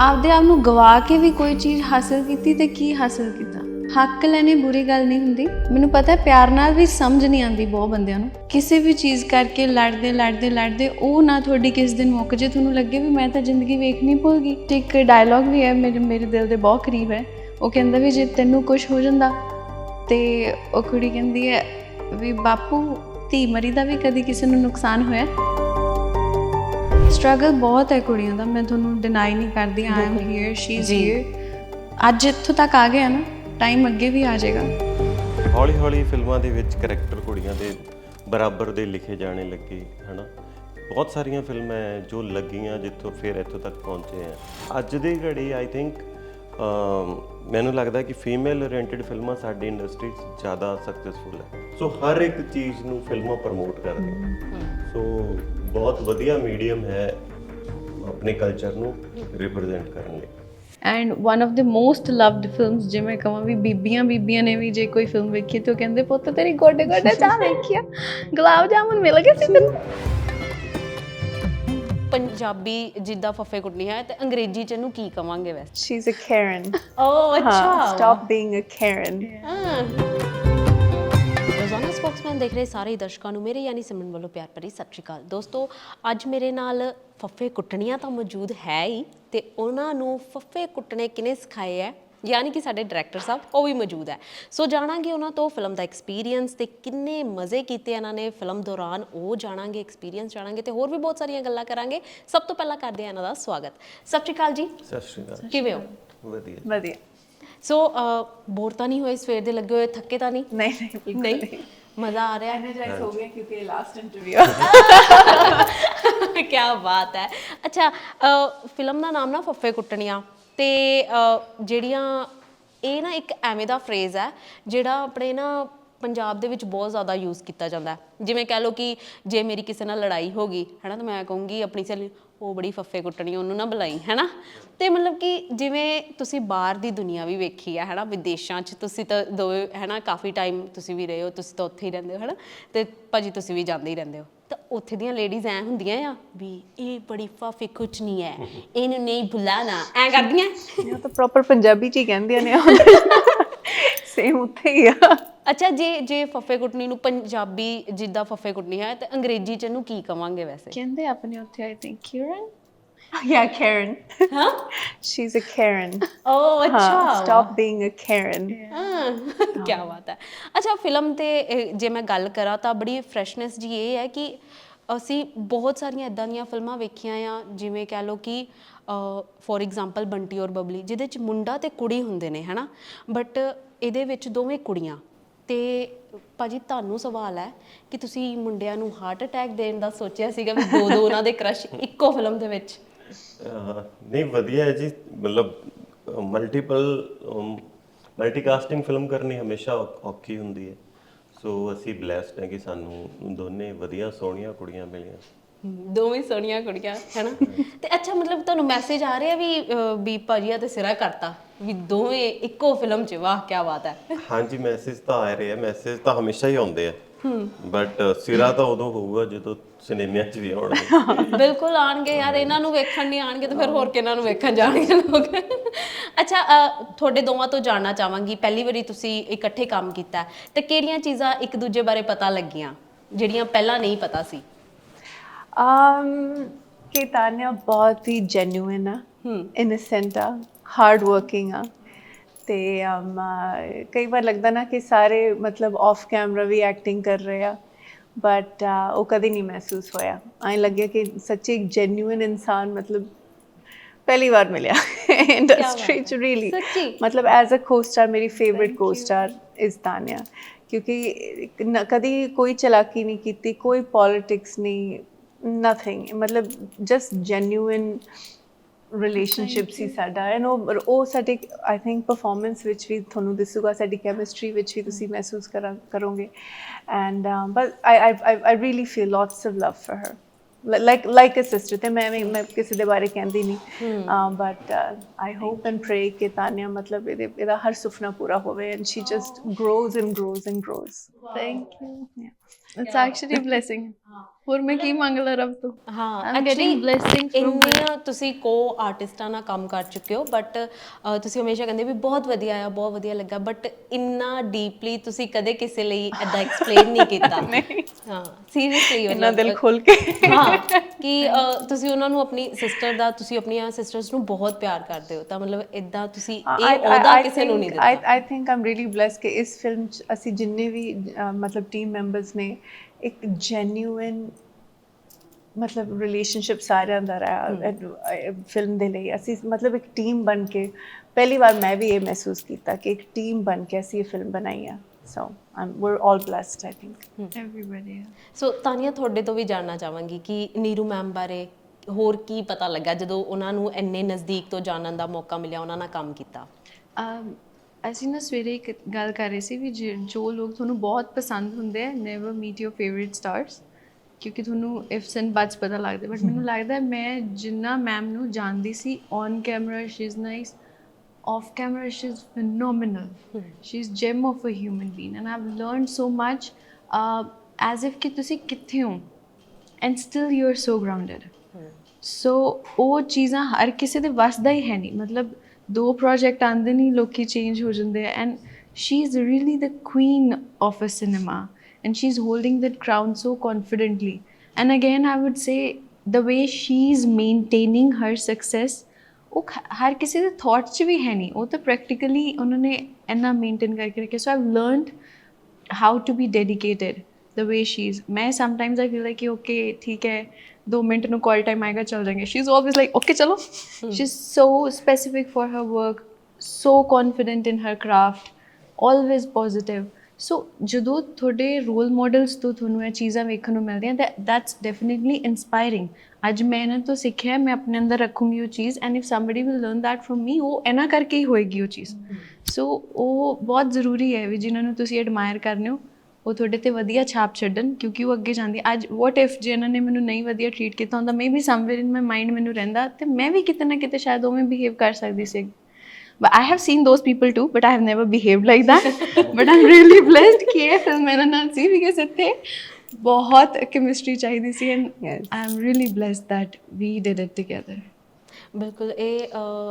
ਆਪਦੇ ਆਪ ਨੂੰ ਗਵਾ ਕੇ ਵੀ ਕੋਈ ਚੀਜ਼ ਹਾਸਲ ਕੀਤੀ ਤੇ ਕੀ ਹਾਸਲ ਕੀਤਾ? ਹੱਕ ਲੈਣੇ ਬੁਰੀ ਗੱਲ ਨਹੀਂ ਹੁੰਦੀ। ਮੈਨੂੰ ਪਤਾ ਹੈ ਪਿਆਰ ਨਾਲ ਵੀ ਸਮਝ ਨਹੀਂ ਆਉਂਦੀ ਬਹੁਤ ਬੰਦਿਆਂ ਨੂੰ। ਕਿਸੇ ਵੀ ਚੀਜ਼ ਕਰਕੇ ਲੜਦੇ ਲੜਦੇ ਲੜਦੇ ਉਹ ਨਾ ਤੁਹਾਡੀ ਕਿਸ ਦਿਨ ਮੁੱਕ ਜੇ, ਤੁਹਾਨੂੰ ਲੱਗੇ ਵੀ ਮੈਂ ਤਾਂ ਜ਼ਿੰਦਗੀ ਵੇਖਣੀ ਭੁੱਲ ਗਈ। ਤੇ ਇੱਕ ਡਾਇਲੌਗ ਵੀ ਹੈ, ਮੇਰੇ ਮੇਰੇ ਦਿਲ ਦੇ ਬਹੁਤ ਕਰੀਬ ਹੈ। ਉਹ ਕਹਿੰਦਾ ਵੀ ਜੇ ਤੈਨੂੰ ਕੁਝ ਹੋ ਜਾਂਦਾ ਤੇ ਉਹ ਕੁੜੀ ਕਹਿੰਦੀ ਹੈ ਵੀ ਬਾਪੂ, ਧੀ ਮਰੀ ਦਾ ਵੀ ਕਦੀ ਕਿਸੇ ਨੂੰ ਨੁਕਸਾਨ ਹੋਇਆ? ਸਟਰਗਲ ਬਹੁਤ ਹੈ ਕੁੜੀਆਂ ਦਾ ਮੈਂ ਤੁਹਾਨੂੰ ਡਿਨਾਈ ਨਹੀਂ ਕਰਦੀ I am here she is. Here ਅੱਜ ਇੱਥੋਂ ਤੱਕ ਆ ਗਏ ਆ ਨਾ ਟਾਈਮ ਅੱਗੇ ਵੀ ਆ ਜਾਏਗਾ। ਹੌਲੀ ਹੌਲੀ ਫਿਲਮਾਂ ਦੇ ਵਿੱਚ ਕਰੈਕਟਰ ਕੁੜੀਆਂ ਦੇ ਬਰਾਬਰ ਦੇ ਲਿਖੇ ਜਾਣੇ ਲੱਗੇ ਹਨਾ? ਬਹੁਤ ਸਾਰੀਆਂ ਫਿਲਮਾਂ ਹੈ ਜੋ ਲੱਗੀਆਂ ਜਿੱਥੋਂ ਫਿਰ ਇੱਥੋਂ ਤੱਕ ਪਹੁੰਚੇ ਆ ਅੱਜ ਦੀ ਘੜੀ ਆਈ ਥਿੰਕ ਮੈਨੂੰ ਲੱਗਦਾ ਕਿ ਫੀਮੇਲ ਓਰੀਐਂਟਡ ਫਿਲਮਾਂ ਸਾਡੀ ਇੰਡਸਟਰੀ 'ਚ ਜ਼ਿਆਦਾ ਸਕਸੈਸਫੁਲ ਹੈ ਸੋ ਹਰ ਇੱਕ ਚੀਜ਼ ਨੂੰ ਫਿਲਮਾਂ ਪ੍ਰਮੋਟ ਕਰਦੀਆਂ ਸੋ ਬਹੁਤ ਵਧੀਆ ਮੀਡੀਅਮ ਹੈ ਆਪਣੇ ਕਲਚਰ ਨੂੰ ਰਿਪਰੈਜ਼ੈਂਟ ਕਰਨ ਲਈ and one of the most loved films ਜਿਵੇਂ ਕਹਾਂ ਵੀ ਬੀਬੀਆਂ ਬੀਬੀਆਂ ਨੇ ਵੀ ਜੇ ਕੋਈ ਫਿਲਮ ਵੇਖੀ ਤੇ ਉਹ ਕਹਿੰਦੇ ਪੁੱਤ ਤੇਰੀ ਗੋਡੇ ਗੋਡੇ ਚਾਹ ਵੇਖਿਆ ਗੁਲਾਬ ਜਾਮੁਨ ਮਿਲ ਗਏ ਸੀ ਤੈਨੂੰ ਪੰਜਾਬੀ ਜਿੱਦਾਂ ਫੱਫੇ ਕੁੱਟਣੀ ਹੈ ਤੇ ਅੰਗਰੇਜ਼ੀ ਚ ਇਹਨੂੰ ਕੀ ਕਵਾਂਗੇ ਵੈਸੇ She's a Karen. O Huh, ਅੱਛਾ Stop being a Karen. ਹਾਂ। ਸਪੋਕਸਮੈਨ ਦੇਖ ਰਹੇ ਸਾਰੇ ਦਰਸ਼ਕਾਂ ਨੂੰ ਮੇਰੇ ਯਾਨੀ ਸਿਮਰਨ ਵੱਲੋਂ ਪਿਆਰ ਭਰੀ ਸਤਿ ਸ਼੍ਰੀ ਅਕਾਲ। ਦੋਸਤੋ ਅੱਜ ਮੇਰੇ ਨਾਲ ਫੱਫੇ ਕੁੱਟਣੀਆਂ ਤਾਂ ਮੌਜੂਦ ਹੈ ਹੀ ਤੇ ਉਹਨਾਂ ਨੂੰ ਫੱਫੇ ਕੁੱਟਣੇ ਕਿਨੇ ਸਿਖਾਏ ਹੈ? ਯਾਨੀ ਕਿ ਸਾਡੇ ਡਾਇਰੈਕਟਰ ਸਾਹਿਬ ਉਹ ਵੀ ਮੌਜੂਦ ਹੈ। ਸੋ ਜਾਣਾਂਗੇ ਉਹਨਾਂ ਤੋਂ ਫਿਲਮ ਦਾ ਐਕਸਪੀਰੀਅੰਸ ਤੇ ਕਿੰਨੇ ਮਜ਼ੇ ਕੀਤੇ ਇਹਨਾਂ ਨੇ ਫਿਲਮ ਦੌਰਾਨ ਉਹ ਜਾਣਾਂਗੇ ਐਕਸਪੀਰੀਅੰਸ ਜਾਣਾਂਗੇ ਤੇ ਹੋਰ ਵੀ ਬਹੁਤ ਸਾਰੀਆਂ ਗੱਲਾਂ ਕਰਾਂਗੇ। ਸਭ ਤੋਂ ਪਹਿਲਾਂ ਕਰਦੇ ਹਾਂ ਇਹਨਾਂ ਦਾ ਸਵਾਗਤ। ਸਤਿ ਸ਼੍ਰੀ ਅਕਾਲ ਜੀ। ਸਤਿ ਸ਼੍ਰੀ ਅਕਾਲ। ਕਿਵੇਂ ਹੋ? ਵਧੀਆ। ਵਧੀਆ। ਸੋ ਬੋਰ ਤਾਂ ਨਹੀਂ ਹੋਏ ਸਵੇਰ ਦੇ ਲੱਗੇ ਹੋਏ ਥੱਕੇ ਤਾਂ ਨਹੀਂ? ਨਹੀਂ ਨਹੀਂ ਬਿਲਕੁਲ ਨਹੀਂ। ਮਜ਼ਾ ਆ ਰਿਹਾ ਹੈ energized ਹੋ ਗਏ ਕਿਉਂਕਿ ਲਾਸਟ ਇੰਟਰਵਿਊ ਕੀ ਬਾਤ ਹੈ ਅੱਛਾ ਫਿਲਮ ਦਾ ਨਾਮ ਨਾ ਫੱਫੇ ਕੁੱਟਣੀਆਂ ਤੇ ਜਿਹੜੀਆਂ ਇਹ ਨਾ ਇੱਕ ਐਵੇਂ ਦਾ ਫਰੇਜ਼ ਹੈ ਜਿਹੜਾ ਆਪਣੇ ਨਾ ਪੰਜਾਬ ਦੇ ਵਿੱਚ ਬਹੁਤ ਜ਼ਿਆਦਾ ਯੂਜ਼ ਕੀਤਾ ਜਾਂਦਾ ਜਿਵੇਂ ਕਹਿ ਲਓ ਕਿ ਜੇ ਮੇਰੀ ਕਿਸੇ ਨਾਲ ਲੜਾਈ ਹੋ ਗਈ ਹੈਨਾ ਤਾਂ ਮੈਂ ਕਹੂੰਗੀ ਆਪਣੀ ਸਹੇਲੀ ਉਹ ਬੜੀ ਫੱਫੇ ਕੁੱਟਣੀ, ਉਹਨੂੰ ਨਾ ਬੁਲਾਈ, ਹੈਨਾ? ਤੇ ਮਤਲਬ ਕਿ ਜਿਵੇਂ ਤੁਸੀਂ ਬਾਹਰ ਦੀ ਦੁਨੀਆ ਵੀ ਵੇਖੀ ਹੈ ਹੈਨਾ? ਵਿਦੇਸ਼ਾਂ 'ਚ ਤੁਸੀਂ ਤਾਂ ਦੋ ਹੈਨਾ? ਕਾਫੀ ਟਾਈਮ ਤੁਸੀਂ ਵੀ ਰਹੇ ਹੋ, ਤੁਸੀਂ ਤਾਂ ਉੱਥੇ ਹੀ ਰਹਿੰਦੇ ਹੋ, ਹੈਨਾ? ਤੇ ਭਾਜੀ ਤੁਸੀਂ ਵੀ ਜਾਂਦੇ ਹੀ ਰਹਿੰਦੇ ਹੋ। ਤਾਂ ਉੱਥੇ ਦੀਆਂ ਲੇਡੀਜ਼ ਐ ਹੁੰਦੀਆਂ ਆ ਵੀ ਇਹ ਬੜੀ ਫਾਫੇ ਕੁਛ ਨਹੀਂ ਹੈ ਇਹਨੂੰ ਨਹੀਂ ਬੁਲਾਣਾ, ਐ ਕਰਦੀਆਂ? ਇਹ ਤਾਂ ਪ੍ਰੋਪਰ ਪੰਜਾਬੀ ਚ ਹੀ ਕਹਿੰਦੀਆਂ ਨੇ ਸੇਮ ਉੱਥੇ ਹੀ ਆ। ਅੱਛਾ ਜੇ ਜੇ ਫੱਫੇ ਕੁੱਟਣੀ ਨੂੰ ਪੰਜਾਬੀ ਜਿੱਦਾਂ ਫੱਫੇ ਕੁੱਟਣੀ ਹੈ ਤੇ ਅੰਗਰੇਜ਼ੀ ਚ ਇਹਨੂੰ ਕੀ ਕਵਾਂਗੇ ਵੈਸੇ? ਕਹਿੰਦੇ ਆਪਣੇ ਉੱਥੇ I think Kiran yeah Karen. ਹਾਂ she's a Karen. O huh, ਅੱਛਾ। stop being a Karen. ਹਾਂ ਕੀ ਬਾਤ ਹੈ। ਅੱਛਾ ਫਿਲਮ ਤੇ ਇਹ, ਜੇ ਮੈਂ ਗੱਲ ਕਰਾਂ ਤਾਂ ਬੜੀ ਫਰੈਸ਼ਨੈਸ ਜੀ ਇਹ ਹੈ ਕਿ ਅਸੀਂ ਬਹੁਤ ਸਾਰੀਆਂ ਇਦਾਂ ਦੀਆਂ ਫਿਲਮਾਂ ਵੇਖੀਆਂ ਆ ਜਿਵੇਂ ਕਹਿ ਲਓ ਕਿ ਫੋਰ ਐਗਜ਼ਾਮਪਲ ਬੰਟੀ ਔਰ ਬਬਲੀ ਜਿਹਦੇ ਚ ਮੁੰਡਾ ਤੇ ਕੁੜੀ ਹੁੰਦੇ ਨੇ ਹਨਾ? ਬਟ ਇਹਦੇ ਵਿੱਚ ਦੋਵੇਂ ਕੁੜੀਆਂ। ਤੇ ਭਾਜੀ ਤੁਹਾਨੂੰ ਸਵਾਲ ਹੈ ਕਿ ਤੁਸੀਂ ਮੁੰਡਿਆਂ ਨੂੰ ਹਾਰਟ ਅਟੈਕ ਦੇਣ ਦਾ ਸੋਚਿਆ ਸੀਗਾ ਵੀ ਦੋ ਦੋ ਉਹਨਾਂ ਦੇ ਕ੍ਰਸ਼ ਇੱਕੋ ਫਿਲਮ ਦੇ ਵਿੱਚ? ਨਹੀਂ ਵਧੀਆ ਹੈ ਜੀ। ਮਤਲਬ ਮਲਟੀਪਲ ਮਲਟੀਕਾਸਟਿੰਗ ਫਿਲਮ ਕਰਨੀ ਹਮੇਸ਼ਾ ਔਖੀ ਹੁੰਦੀ ਹੈ। ਸੋ ਅਸੀਂ ਬlesed ਹਾਂ ਕਿ ਸਾਨੂੰ ਦੋਨੇ ਵਧੀਆ ਸੋਹਣੀਆਂ ਕੁੜੀਆਂ ਮਿਲੀਆਂ। ਦੋਵੇਂ ਸੋਹਣੀਆਂ ਕੁੜੀਆਂ ਹੈਨਾ? ਤੇ ਅੱਛਾ ਮਤਲਬ ਤੁਹਾਨੂੰ ਮੈਸੇਜ ਆ ਰਿਹਾ ਵੀ ਅਹ, ਵੀ ਭਾਜੀਆ ਤੇ ਸਿਰਾ ਕਰਤਾ ਵੀ ਦੋਵੇਂ ਇੱਕੋ ਫਿਲਮ 'ਚ ਵਾਹ ਕੀ ਬਾਤ ਹੈ। ਹਾਂਜੀ ਮੈਸੇਜ ਤਾਂ ਆ ਰਹੇ ਆ ਮੈਸੇਜ ਤਾਂ ਹਮੇਸ਼ਾ ਹੀ ਆਉਂਦੇ ਆ। ਬਟ ਸਿਰਾ ਤਾਂ ਉਦੋਂ ਹੋਊਗਾ ਜਦੋਂ ਸਿਨੇਮਿਆਂ 'ਚ ਵੀ ਆਉਣਗੇ। ਬਿਲਕੁਲ ਆਣਗੇ ਯਾਰ ਇਹਨਾਂ ਨੂੰ ਵੇਖਣ ਨਹੀਂ ਆਣਗੇ ਤਾਂ ਫਿਰ ਹੋਰ ਕਿਹਨਾਂ ਨੂੰ ਵੇਖਣ ਜਾਣਗੇ ਲੋਕ? ਅੱਛਾ ਤੁਹਾਡੇ ਦੋਵਾਂ ਤੋਂ ਜਾਣਨਾ ਚਾਹਾਂਗੀ ਪਹਿਲੀ ਵਾਰੀ ਤੁਸੀਂ ਇਕੱਠੇ ਕੰਮ ਕੀਤਾ। ਤੇ ਕਿਹੜੀਆਂ ਚੀਜ਼ਾਂ ਇੱਕ ਦੂਜੇ ਬਾਰੇ ਪਤਾ ਲੱਗੀਆਂ ਜਿਹੜੀਆਂ ਪਹਿਲਾਂ ਨਹੀਂ ਪਤਾ ਸੀ? Um ਤਾਨਿਆ ਬਹੁਤ ਹੀ ਜੈਨੂਇਨ ਆ ਇਨੋਸੈਂਟ ਆ ਹਾਰਡ ਵਰਕਿੰਗ ਆ ਤੇ um, ਕਈ ਵਾਰ ਲੱਗਦਾ ਨਾ ਕਿ ਸਾਰੇ ਮਤਲਬ ਆਫ ਕੈਮਰਾ ਵੀ ਐਕਟਿੰਗ ਕਰ ਰਹੇ ਆ ਬਟ ਉਹ ਕਦੀ ਨਹੀਂ ਮਹਿਸੂਸ ਹੋਇਆ ਐਂ ਲੱਗਿਆ ਕਿ ਸੱਚੀ ਇੱਕ ਜੈਨੂਇਨ ਇਨਸਾਨ ਮਤਲਬ ਪਹਿਲੀ ਵਾਰ ਮਿਲਿਆ ਇੰਡਸਟਰੀ ਚ ਰੀਲੀ? ਮਤਲਬ ਐਜ਼ ਅ co-star ਮੇਰੀ ਫੇਵਰਿਟ co-star ਇਜ਼ ਤਾਨਿਆ ਕਿਉਂਕਿ ਕਦੀ ਕੋਈ ਚਲਾਕੀ ਨਹੀਂ ਕੀਤੀ ਕੋਈ ਪੋਲਿਟਿਕਸ ਨਹੀਂ ਨਥਿੰਗ ਮਤਲਬ ਜਸਟ ਜੈਨੂਇਨ ਰਿਲੇਸ਼ਨਸ਼ਿਪ ਸੀ ਸਾਡਾ। ਐਂਡ ਉਹ ਉਹ ਸਾਡੇ ਆਈ ਥਿੰਕ ਪਰਫਾਰਮੈਂਸ ਵਿੱਚ ਵੀ ਤੁਹਾਨੂੰ ਦਿਸੂਗਾ ਸਾਡੀ ਕੈਮਿਸਟਰੀ ਵਿੱਚ ਵੀ ਤੁਸੀਂ ਮਹਿਸੂਸ ਕਰਾਂ ਕਰੋਗੇ। And but I I I really feel lots of love for her like like a sister ਤੇ ਮੈਂ ਮੈਂ ਕਿਸੇ ਦੇ ਬਾਰੇ ਕਹਿੰਦੀ ਨਹੀਂ। But I hope and pray ਕਿ ਤਾਨਿਆ ਮਤਲਬ ਇਹਦੇ ਇਹਦਾ ਹਰ ਸੁਪਨਾ ਪੂਰਾ ਹੋਵੇ and she just grows and grows and grows thank you it's actually blessing ਹੋਰ ਮੈਂ ਕੀ ਮੰਗ ਲਾ ਰੱਬ ਤੋਂ ਹਾਂ blessings from ਇੰਨੀਆਂ ਤੁਸੀਂ ਕੋ ਆਰਟਿਸਟਾਂ ਨਾਲ ਕੰਮ ਕਰ ਚੁੱਕੇ ਹੋ ਬਟ ਤੁਸੀਂ ਹਮੇਸ਼ਾ ਕਹਿੰਦੇ ਵੀ ਬਹੁਤ ਵਧੀਆ ਆ ਬਹੁਤ ਵਧੀਆ ਲੱਗਾ ਬਟ ਇੰਨਾ ਡੀਪਲੀ ਤੁਸੀਂ ਕਦੇ ਕਿਸੇ ਲਈ ਐਦਾਂ ਐਕਸਪਲੇਨ ਨਹੀਂ ਕੀਤਾ ਹਾਂ ਸੀਰੀਅਸਲੀ ਇੰਨਾ ਦਿਲ ਖੋਲ ਕੇ ਹਾਂ ਕਿ ਤੁਸੀਂ ਉਹਨਾਂ ਨੂੰ ਆਪਣੀ ਸਿਸਟਰ ਦਾ ਤੁਸੀਂ ਆਪਣੀਆਂ ਸਿਸਟਰਸ ਨੂੰ ਬਹੁਤ ਪਿਆਰ ਕਰਦੇ ਹੋ ਤਾਂ ਮਤਲਬ ਇਦਾਂ ਤੁਸੀਂ ਇਹ ਉਹਦਾ ਕਿਸੇ ਨੂੰ ਨਹੀਂ ਦਿੱਤਾ I think I'm really blessed ਕਿ ਇਸ ਫਿਲਮ ਚ ਅਸੀਂ ਜਿੰਨੇ ਵੀ ਮਤਲਬ ਟੀਮ ਮੈਂਬਰਸ ਨੇ ਇੱਕ ਜੈਨੂਇਨ ਮਤਲਬ ਰਿਲੇਸ਼ਨਸ਼ਿਪ ਸਾਰਿਆਂ ਦਾ ਰਿਹਾ ਫਿਲਮ ਦੇ ਲਈ। ਅਸੀਂ ਮਤਲਬ ਇੱਕ ਟੀਮ ਬਣ ਕੇ ਪਹਿਲੀ ਵਾਰ ਮੈਂ ਵੀ ਇਹ ਮਹਿਸੂਸ ਕੀਤਾ ਕਿ ਇੱਕ ਟੀਮ ਬਣ ਕੇ ਅਸੀਂ ਇਹ ਫਿਲਮ ਬਣਾਈ ਆ। So Aam we're all blessed I think. everybody ਸੋ ਤਾਨੀਆ ਤੁਹਾਡੇ ਤੋਂ ਵੀ ਜਾਣਨਾ ਚਾਹਾਂਗੀ ਕਿ ਨੀਰੂ ਮੈਮ ਬਾਰੇ ਹੋਰ ਕੀ ਪਤਾ ਲੱਗਾ ਜਦੋਂ ਉਹਨਾਂ ਨੂੰ ਇੰਨੇ ਨਜ਼ਦੀਕ ਤੋਂ ਜਾਣਨ ਦਾ ਮੌਕਾ ਮਿਲਿਆ ਉਹਨਾਂ ਨਾਲ ਕੰਮ ਕੀਤਾ? ਅਮ ਅਸੀਂ ਨਾ ਸਵੇਰੇ ਇੱਕ ਗੱਲ ਕਰ ਰਹੇ ਸੀ ਵੀ ਜੇ- ਜੋ ਲੋਕ ਤੁਹਾਨੂੰ ਬਹੁਤ ਪਸੰਦ ਹੁੰਦੇ ਆ never meet your favourite stars ਕਿਉਂਕਿ ਤੁਹਾਨੂੰ ਇਫਸ ਐਂਡ ਬਟਸ ਪਤਾ ਲੱਗਦੇ ਬਟ ਮੈਨੂੰ ਲੱਗਦਾ ਹੈ ਮੈਂ ਜਿੰਨਾ ਮੈਮ ਨੂੰ ਜਾਣਦੀ ਸੀ on camera she is nice off camera she's phenomenal. she's gem of a human being and i've learned so much uh, as if ਕਿ ਤੁਸੀਂ ਕਿੱਥੇ ਹੋ and still you're so grounded. ਸੋ ਉਹ ਚੀਜ਼ਾਂ ਹਰ ਕਿਸੇ ਦੇ ਵੱਸ ਦਾ ਹੀ ਹੈ ਨਹੀਂ ਮਤਲਬ ਦੋ ਪ੍ਰੋਜੈਕਟ ਆਂਦੇ ਨਹੀਂ ਲੋਕੀ ਚੇਂਜ ਹੋ ਜਾਂਦੇ and she is really the queen of a cinema and she is holding that crown so confidently and again I would say the way she is maintaining her success ਉਹ ਹਰ ਕਿਸੇ ਦੇ thought 'ਚ ਵੀ ਹੈ ਨਹੀਂ ਉਹ ਤਾਂ ਪ੍ਰੈਕਟੀਕਲੀ ਉਹਨਾਂ ਨੇ ਇੰਨਾ ਮੇਨਟੇਨ ਕਰਕੇ ਰੱਖਿਆ so I've learned how to be dedicated the way she is ਮੈਂ ਸਮਟਾਈਮਸ ਆਈ ਫੀਲ ਲਾਈਕ ਕਿ ਓਕੇ ਠੀਕ ਹੈ 2 ਮਿੰਟ ਨੂੰ ਕਾਲ ਟਾਈਮ ਆਏਗਾ ਚੱਲ ਜਾਗੇ she is always like okay ਚਲੋ। She is so specific for her work so confident in her craft always positive so ਜਦੋਂ ਤੁਹਾਡੇ ਰੋਲ ਮਾਡਲਸ ਤੋਂ ਤੁਹਾਨੂੰ ਇਹ ਚੀਜ਼ਾਂ ਵੇਖਣ ਨੂੰ ਮਿਲਦੀਆਂ ਦੈਟਸ ਡੈਫੀਨਿਟਲੀ ਇਨਸਪਾਇਰਿੰਗ ਅੱਜ ਮੈਂ ਇਹਨਾਂ ਤੋਂ ਸਿੱਖਿਆ ਮੈਂ ਆਪਣੇ ਅੰਦਰ ਰੱਖੂੰਗੀ ਉਹ ਚੀਜ਼ and if somebody will learn that from me ਉਹ ਇਹਨਾਂ ਕਰਕੇ ਹੀ ਹੋਏਗੀ ਉਹ ਚੀਜ਼। ਸੋ ਉਹ ਬਹੁਤ ਜ਼ਰੂਰੀ ਹੈ ਵੀ ਜਿਨ੍ਹਾਂ ਨੂੰ ਤੁਸੀਂ ਐਡਮਾਇਰ ਕਰਨੇ ਹੋ ਉਹ ਤੁਹਾਡੇ ਤੇ ਵਧੀਆ ਛਾਪ ਛੱਡਣ ਕਿਉਂਕਿ ਉਹ ਅੱਗੇ ਜਾਂਦੀ ਅੱਜ ਵਾਟ ਇਫ ਜੇ ਇਹਨਾਂ ਨੇ ਮੈਨੂੰ ਨਹੀਂ ਵਧੀਆ ਟਰੀਟ ਕੀਤਾ ਹੁੰਦਾ maybe somewhere in my mind ਮੈਨੂੰ ਰਹਿੰਦਾ ਤੇ ਮੈਂ ਵੀ ਕਿਤੇ ਨਾ ਕਿਤੇ ਸ਼ਾਇਦ ਉਵੇਂ ਬਿਹੇਵ ਕਰ ਸਕਦੀ ਸੀ but I have seen those people too but I have never behaved like that but I'm really blessed ਕਿ ਇਹ ਫਿਲਮ ਇਹਨਾਂ ਨਾਲ ਸੀ because ਇੱਥੇ ਬਹੁਤ ਕੈਮਿਸਟਰੀ ਚਾਹੀਦੀ ਸੀ and Yes. I'm really blessed that we did it together ਬਿਲਕੁਲ ਇਹ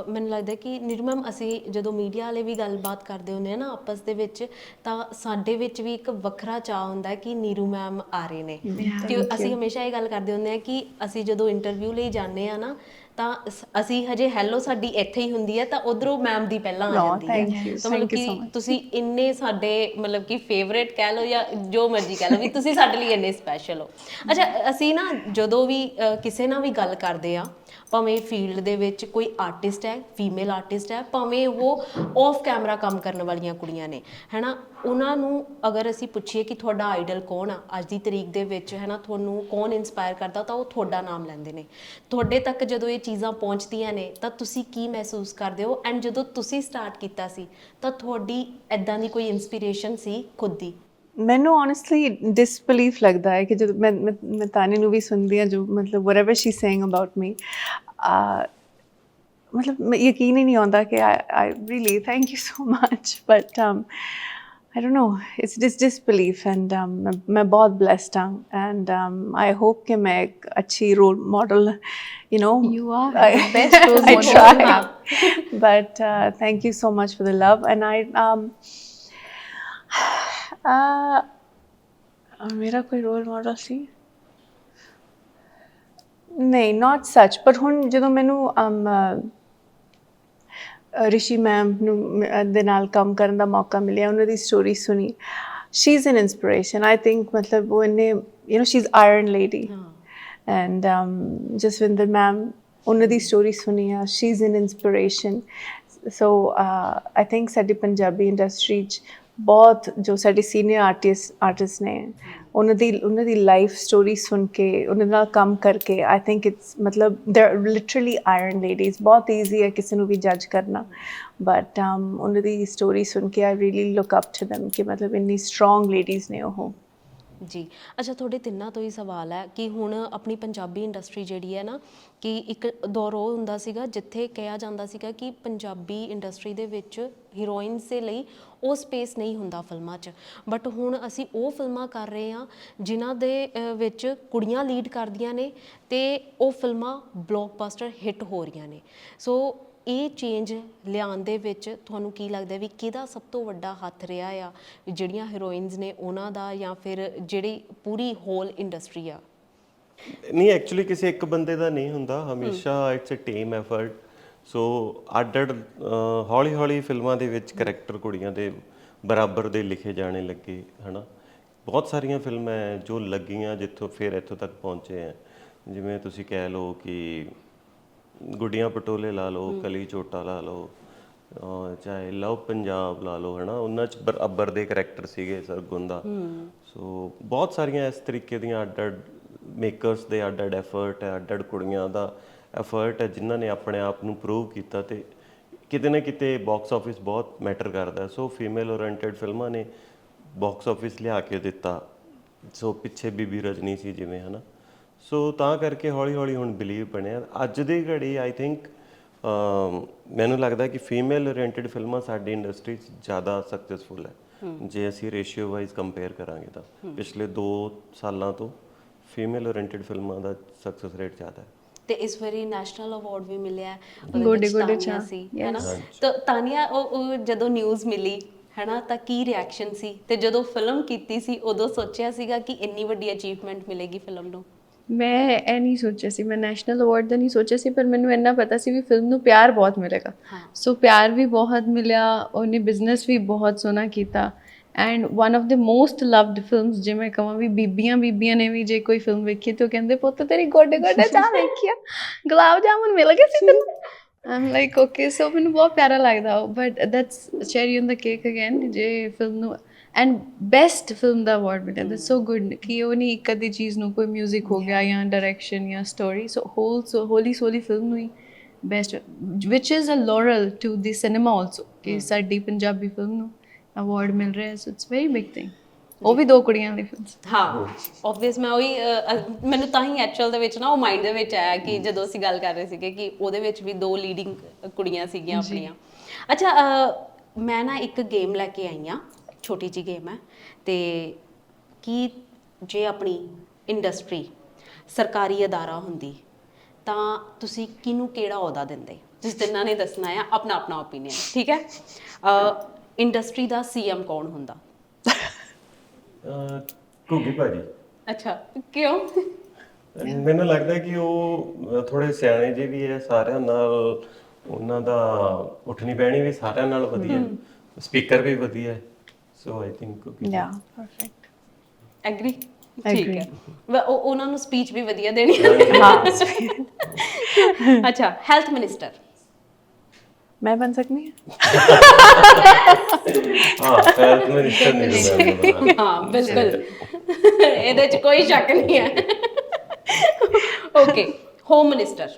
ਮੈਨੂੰ ਲੱਗਦਾ ਕਿ ਨਿਰਮਮ ਅਸੀਂ ਜਦੋਂ ਮੀਡੀਆ ਵਾਲੇ ਵੀ ਗੱਲਬਾਤ ਕਰਦੇ ਹੁੰਦੇ ਆ ਨਾ ਆਪਸ ਦੇ ਵਿੱਚ ਤਾਂ ਸਾਡੇ ਵਿੱਚ ਵੀ ਇੱਕ ਵੱਖਰਾ ਚਾਹ ਹੁੰਦਾ ਹੈ ਕਿ ਨੀਰੂ ਮੈਮ ਆ ਰਹੇ ਨੇ। ਕਿ ਅਸੀਂ ਹਮੇਸ਼ਾ ਇਹ ਗੱਲ ਕਰਦੇ ਹੁੰਦੇ ਆ ਕਿ ਅਸੀਂ ਜਦੋਂ ਇੰਟਰਵਿਊ ਲਈ ਜਾਂਦੇ ਆ ਨਾ ਤਾਂ ਸ- ਅਸੀਂ ਹਜੇ ਹੈਲੋ ਸਾਡੀ ਇੱਥੇ ਹੀ ਹੁੰਦੀ ਹੈ ਤਾਂ ਉਧਰੋਂ ਮੈਮ ਦੀ ਪਹਿਲਾਂ ਆ No, ਜਾਂਦੀ thank ਹੈ you, ਤਾਂ ਮਤਲਬ thank you so ਕਿ much. ਤੁਸੀਂ ਇੰਨੇ ਸਾਡੇ ਮਤਲਬ ਕਿ ਫੇਵਰੇਟ ਕਹਿ ਲਓ ਜਾਂ ਜੋ ਮਰਜ਼ੀ ਕਹਿ ਲਓ ਵੀ ਤੁਸੀਂ ਸਾਡੇ ਲਈ ਇੰਨੇ ਸਪੈਸ਼ਲ ਹੋ। ਅੱਛਾ ਅਸੀਂ ਨਾ ਜਦੋਂ ਵੀ ਕਿਸੇ ਨਾਲ ਵੀ ਗੱਲ ਕਰਦੇ ਆ ਭਾਵੇਂ ਫੀਲਡ ਦੇ ਵਿੱਚ ਕੋਈ ਆਰਟਿਸਟ ਹੈ ਫੀਮੇਲ ਆਰਟਿਸਟ ਹੈ, ਭਾਵੇਂ ਉਹ ਆਫ ਕੈਮਰਾ ਕੰਮ ਕਰਨ ਵਾਲੀਆਂ ਕੁੜੀਆਂ ਨੇ, ਹੈਨਾ? ਉਹਨਾਂ ਨੂੰ ਅਗਰ ਅਸੀਂ ਪੁੱਛੀਏ ਕਿ ਤੁਹਾਡਾ ਆਈਡਲ ਕੌਣ ਆ, ਅੱਜ ਦੀ ਤਰੀਕ ਦੇ ਵਿੱਚ, ਹੈਨਾ, ਤੁਹਾਨੂੰ ਕੌਣ ਇਨਸਪਾਇਰ ਕਰਦਾ, ਤਾਂ ਉਹ ਤੁਹਾਡਾ ਨਾਮ ਲੈਂਦੇ ਨੇ। ਤੁਹਾਡੇ ਤੱਕ ਜਦੋਂ ਇਹ ਚੀਜ਼ਾਂ ਪਹੁੰਚਦੀਆਂ ਨੇ, ਤਾਂ ਤੁਸੀਂ ਕੀ ਮਹਿਸੂਸ ਕਰਦੇ ਹੋ? ਐਂਡ ਜਦੋਂ ਤੁਸੀਂ ਸਟਾਰਟ ਕੀਤਾ ਸੀ, ਤਾਂ ਤੁਹਾਡੀ ਐਦਾਂ ਦੀ ਕੋਈ ਇਨਸਪੀਰੇਸ਼ਨ ਸੀ ਖੁਦ ਦੀ? ਮੈਨੂੰ honestly disbelief ਲੱਗਦਾ ਹੈ ਕਿ ਜਦੋਂ ਮੈਂ ਮੈਂ ਮੈਂ ਤਾਨੀ ਨੂੰ ਵੀ ਸੁਣਦੀ ਹਾਂ ਜੋ ਮਤਲਬ whatever she's saying about me uh, ਮਤਲਬ ਮੈਂ ਯਕੀਨ ਹੀ ਨਹੀਂ ਆਉਂਦਾ ਕਿ I I really thank you so much but um I don't know it's just disbelief and um ਮੈਂ- ਮੈਂ ਬਹੁਤ blessed ਹਾਂ and um I hope ਕਿ ਮੈਂ ਇੱਕ ਅੱਛੀ role model you know You are I- the best role I model try. you have. but uh, thank you so much for the love and I um uh, ਮੇਰਾ ਕੋਈ role model ਸੀ ਨਹੀਂ ਨਾਟ ਸੱਚ ਪਰ ਹੁਣ ਜਦੋਂ ਮੈਨੂੰ uh, ਰਿਸ਼ੀ ma'am ਨੂੰ ਦੇ ਨਾਲ ਕੰਮ ਕਰਨ ਦਾ ਮੌਕਾ ਮਿਲਿਆ ਉਹਨਾਂ ਦੀ ਸਟੋਰੀ ਸੁਣੀ she is an inspiration I think ਮਤਲਬ ਉਹ ਇਹਨੇ you know she is iron lady and Jaswinder ma'am ਉਹਨਾਂ ਦੀ ਸਟੋਰੀ ਸੁਣੀ ਆ she is an inspiration so I think ਸਾਡੀ ਪੰਜਾਬੀ ਇੰਡਸਟਰੀ 'ਚ ਬਹੁਤ ਜੋ ਸਾਡੇ ਸੀਨੀਅਰ ਆਰਟਿਸਟ ਆਰਟਿਸਟ ਨੇ, ਉਹਨਾਂ ਦੀ ਉਹਨਾਂ ਦੀ ਲਾਈਫ ਸਟੋਰੀ ਸੁਣ ਕੇ, ਉਹਨਾਂ ਨਾਲ ਕੰਮ ਕਰਕੇ ਆਈ ਥਿੰਕ ਇਟਸ ਮਤਲਬ they are literally iron ladies ਬਹੁਤ ਈਜ਼ੀ ਹੈ ਕਿਸੇ ਨੂੰ ਵੀ ਜੱਜ ਕਰਨਾ। ਬਟ um, ਉਹਨਾਂ ਦੀ ਸਟੋਰੀ ਸੁਣ ਕੇ I really look up to them ਕਿ ਮਤਲਬ ਇੰਨੀ ਸਟਰੋਂਗ ਲੇਡੀਜ਼ ਨੇ ਉਹ। ਜੀ। ਅੱਛਾ, ਤੁਹਾਡੇ ਤਿੰਨਾਂ ਤੋਂ ਹੀ ਸਵਾਲ ਹੈ ਕਿ ਹੁਣ ਆਪਣੀ ਪੰਜਾਬੀ ਇੰਡਸਟਰੀ ਜਿਹੜੀ ਹੈ ਨਾ, ਕਿ ਇੱਕ ਦੌਰ ਉਹ ਹੁੰਦਾ ਸੀਗਾ ਜਿੱਥੇ ਕਿਹਾ ਜਾਂਦਾ ਸੀਗਾ ਕਿ ਪੰਜਾਬੀ ਇੰਡਸਟਰੀ ਦੇ ਵਿੱਚ ਹੀਰੋਇਨਸ ਦੇ ਲਈ ਉਹ ਸਪੇਸ ਨਹੀਂ ਹੁੰਦਾ ਫਿਲਮਾਂ 'ਚ। ਬਟ ਹੁਣ ਅਸੀਂ ਉਹ ਫਿਲਮਾਂ ਕਰ ਰਹੇ ਹਾਂ ਜਿਨ੍ਹਾਂ ਦੇ ਵਿੱਚ ਕੁੜੀਆਂ ਲੀਡ ਕਰਦੀਆਂ ਨੇ ਤੇ ਉਹ ਫਿਲਮਾਂ ਬਲੌਕਬਸਟਰ ਹਿੱਟ ਹੋ ਰਹੀਆਂ ਨੇ। ਸੋ ਇਹ ਚੇਂਜ ਲਿਆਉਣ ਦੇ ਵਿੱਚ ਤੁਹਾਨੂੰ ਕੀ ਲੱਗਦਾ ਵੀ ਕਿਹਦਾ ਸਭ ਤੋਂ ਵੱਡਾ ਹੱਥ ਰਿਹਾ ਆ? ਜਿਹੜੀਆਂ ਹੀਰੋਇਨਸ ਨੇ ਉਹਨਾਂ ਦਾ ਜਾਂ ਫਿਰ ਜਿਹੜੀ ਪੂਰੀ ਹੋਲ ਇੰਡਸਟਰੀ ਆ? ਨਹੀਂ ਐਕਚੁਅਲੀ ਕਿਸੇ ਇੱਕ ਬੰਦੇ ਦਾ ਨਹੀਂ ਹੁੰਦਾ। ਹਮੇਸ਼ਾ it's a team effort so ਅੱਡ-ਅੱਡ ਹੌਲੀ ਹੌਲੀ ਫਿਲਮਾਂ ਦੇ ਵਿੱਚ ਕੈਰੈਕਟਰ ਕੁੜੀਆਂ ਦੇ ਬਰਾਬਰ ਦੇ ਲਿਖੇ ਜਾਣੇ ਲੱਗੇ ਹਨਾ? ਬਹੁਤ ਸਾਰੀਆਂ ਫਿਲਮਾਂ ਜੋ ਲੱਗੀਆਂ ਜਿੱਥੋਂ ਫਿਰ ਇੱਥੋਂ ਤੱਕ ਪਹੁੰਚੇ ਹੈ ਜਿਵੇਂ ਤੁਸੀਂ ਕਹਿ ਲਓ ਕਿ ਗੁੱਡੀਆਂ ਪਟੋਲੇ ਲਾ ਲਓ ਕਲੀ ਚੋਟਾ ਲਾ ਲਓ ਅਹ ਚਾਹੇ ਲਵ ਪੰਜਾਬ ਲਾ ਲਓ ਹਨਾ ਉਹਨਾਂ ਚ ਬਰਾਬਰ ਦੇ ਕੈਰੈਕਟਰ ਸੀਗੇ ਸਰਗੁਣ ਦਾ ਸੋ ਬਹੁਤ ਸਾਰੀਆਂ ਇਸ ਤਰੀਕੇ ਦੀਆਂ ਅੱਡ-ਅੱਡ ਮੇਕਰਸ ਦੇ ਅੱਡ-ਅੱਡ ਐਫਰਟ ਹੈ ਅੱਡ-ਅੱਡ ਕੁੜੀਆਂ ਦਾ ਐਫਰਟ ਹੈ ਜਿਨ੍ਹਾਂ ਨੇ ਆਪਣੇ ਆਪ ਨੂੰ ਪ੍ਰੂਵ ਕੀਤਾ ਤੇ ਕਿਤੇ ਨਾ ਕਿਤੇ ਬਾਕਸ ਆਫਿਸ ਬਹੁਤ ਮੈਟਰ ਕਰਦਾ ਸੋ ਫੀਮੇਲ ਓਰੀਐਂਟਡ ਫਿਲਮਾਂ ਨੇ ਬਾਕਸ ਆਫਿਸ ਲਿਆ ਕੇ ਦਿੱਤਾ। ਸੋ ਪਿੱਛੇ ਬੀਬੀ ਰਜਨੀ ਸੀ ਜਿਵੇਂ ਹਨਾ। ਸੋ ਤਾਂ ਕਰਕੇ ਹੌਲੀ ਹੌਲੀ ਹੁਣ ਬਿਲੀਵ ਬਣਿਆ ਅੱਜ ਦੀ ਘੜੀ ਆਈ ਥਿੰਕ ਮੈਨੂੰ ਲੱਗਦਾ ਕਿ ਫੀਮੇਲ ਓਰੀਐਂਟਡ ਫਿਲਮਾਂ ਸਾਡੀ ਇੰਡਸਟਰੀ 'ਚ ਜ਼ਿਆਦਾ ਸਕਸੈਸਫੁਲ ਹੈ। ਜੇ ਅਸੀਂ ਰੇਸ਼ੀਓ ਵਾਈਜ਼ ਕੰਪੇਅਰ ਕਰਾਂਗੇ ਤਾਂ। ਪਿਛਲੇ 2 ਸਾਲਾਂ ਤੋਂ ਫੀਮੇਲ ਓਰੀਐਂਟਡ ਫਿਲਮਾਂ ਦਾ ਸਕਸੈਸ ਰੇਟ ਜ਼ਿਆਦਾ ਹੈ। ਤੇ ਇਸ ਵਾਰੀ ਨੈਸ਼ਨਲ ਅਵਾਰਡ ਵੀ ਮਿਲਿਆ ਗੋਡੇ ਗੋਡੇ ਚਾਅ, ਸੀ ਹੈਨਾ? ਤਾਂ ਤਾਨੀਆ ਉਹ ਜਦੋਂ ਨਿਊਜ਼ ਮਿਲੀ ਹੈਨਾ ਤਾਂ ਕੀ ਰਿਐਕਸ਼ਨ ਸੀ? ਤੇ ਜਦੋਂ ਫਿਲਮ ਕੀਤੀ ਸੀ ਉਦੋਂ ਸੋਚਿਆ ਸੀਗਾ ਕਿ ਇੰਨੀ ਵੱਡੀ ਅਚੀਵਮੈਂਟ ਮਿਲੇਗੀ ਫਿਲਮ ਨੂੰ? ਮੈਂ ਇਹ ਨਹੀਂ ਸੋਚਿਆ ਸੀ ਮੈਂ ਨੈਸ਼ਨਲ ਅਵਾਰਡ ਦਾ ਨਹੀਂ ਸੋਚਿਆ ਸੀ ਪਰ ਮੈਨੂੰ ਇੰਨਾ ਪਤਾ ਸੀ ਵੀ ਫਿਲਮ ਨੂੰ ਪਿਆਰ ਬਹੁਤ ਮਿਲੇਗਾ। ਸੋ ਪਿਆਰ ਵੀ ਬਹੁਤ ਮਿਲਿਆ ਉਹਨੇ ਬਿਜ਼ਨਸ ਵੀ ਬਹੁਤ ਸੋਹਣਾ ਕੀਤਾ and one of the most loved films ਜੇ ਮੈਂ ਕਹਾਂ ਵੀ ਬੀਬੀਆਂ ਬੀਬੀਆਂ ਨੇ ਵੀ ਜੇ ਕੋਈ ਫਿਲਮ ਵੇਖੀ ਤਾਂ ਉਹ ਕਹਿੰਦੇ ਪੁੱਤ ਤੇਰੀ ਗੋਡੇ ਗੋਡੇ ਚਾਹ ਵੇਖਿਆ। ਗੁਲਾਬ ਜਾਮੁਨ ਮਿਲ ਗਏ ਸੀ ਤੈਨੂੰ? ਆਮ ਲਾਈਕ ਓਕੇ ਸੋ ਮੈਨੂੰ ਬਹੁਤ ਪਿਆਰਾ ਲੱਗਦਾ but that's cherry on the cake again ਜੇ ਫਿਲਮ ਨੂੰ ਐਂਡ ਬੈਸਟ ਫਿਲਮ ਦਾ ਅਵਾਰਡ ਮਿਲਿਆ ਦੈਟਸ ਸੋ ਗੁੱਡ ਕਿ ਉਹ ਨਹੀਂ ਇੱਕ ਅੱਧੀ ਚੀਜ਼ ਨੂੰ ਕੋਈ 뮤직 ਹੋ ਗਿਆ ਜਾਂ ਡਾਇਰੈਕਸ਼ਨ ਜਾਂ story so whole so wholly solely film ਨੂੰ ਹੀ best which is a laurel to the cinema also ਕਿ ਸਾਡੀ ਪੰਜਾਬੀ ਫਿਲਮ ਨੂੰ ਅਵਾਰਡ ਮਿਲ ਰਿਹਾ so it's very big thing ਉਹ ਵੀ ਦੋ ਕੁੜੀਆਂ ਦੀ ਫਿਲਮ ਹਾਂ ਆਬਵੀਅਸ ਮੈਂ ਉਹੀ ਮੈਨੂੰ ਤਾਂ ਹੀ ਐਕਚੁਅਲ ਦੇ ਵਿੱਚ ਨਾ ਉਹ ਮਾਈਂਡ ਦੇ ਵਿੱਚ ਆਇਆ ਕਿ ਜਦੋਂ ਅਸੀਂ ਗੱਲ ਕਰ ਰਹੇ ਸੀਗੇ ਕਿ ਉਹਦੇ ਵਿੱਚ ਵੀ ਦੋ ਲੀਡਿੰਗ ਕੁੜੀਆਂ ਸੀਗੀਆਂ ਆਪਣੀਆਂ ਅੱਛਾ ਮੈਂ ਨਾ ਇੱਕ ਗੇਮ ਲੈ ਕੇ ਆਈ ਆ ਛੋਟੀ ਜੀ ਗੇਮ ਹੈ ਤੇ ਕੀ ਜੇ ਆਪਣੀ ਇੰਡਸਟਰੀ ਸਰਕਾਰੀ ਅਦਾਰਾ ਹੁੰਦੀ ਤਾਂ ਤੁਸੀਂ ਕਿਹਨੂੰ ਕਿਹੜਾ ਅਹੁਦਾ ਦਿੰਦੇ? ਜਿਸ ਤਿੰਨਾਂ ਨੇ ਦੱਸਣਾ ਆ ਆਪਣਾ ਆਪਣਾ ਓਪੀਨੀਅਨ ਠੀਕ ਹੈ? ਇੰਡਸਟਰੀ ਦਾ ਸੀਐਮ ਕੌਣ ਹੁੰਦਾ? ਅਹ ਘੁੱਗੀ ਭਾਜੀ। ਅੱਛਾ ਕਿਉਂ? ਮੈਨੂੰ ਲੱਗਦਾ ਕਿ ਉਹ ਥੋੜੇ ਸਿਆਣੇ ਜਿਹੇ ਵੀ ਹੈ ਸਾਰਿਆਂ ਨਾਲ ਉਹਨਾਂ ਦਾ ਉੱਠਣੀ ਬਹਿਣੀ ਵੀ ਸਾਰਿਆਂ ਨਾਲ ਵਧੀਆ ਸਪੀਕਰ ਵੀ ਵਧੀਆ ਹੈ। So I think cooking yeah perfect agree ਠੀਕ ਹੈ ਵ- ਉਹਨਾਂ ਨੂੰ ਸਪੀਚ ਵੀ ਵਧੀਆ ਦੇਣੀ ਹਾਂ ਅੱਛਾ ਹੈਲਥ ਮਿਨਿਸਟਰ ਮੈਂ ਬਣ ਸਕਦੀ ਹਾਂ ਹਾਂ ਹੈਲਥ ਮਿਨਿਸਟਰ ਨਹੀਂ ਹੋਣਾ ਹਾਂ ਬਿਲਕੁਲ ਇਹਦੇ 'ਚ ਕੋਈ ਸ਼ੱਕ ਨਹੀਂ ਹੈ ਓਕੇ ਹੋਮ ਮਿਨਿਸਟਰ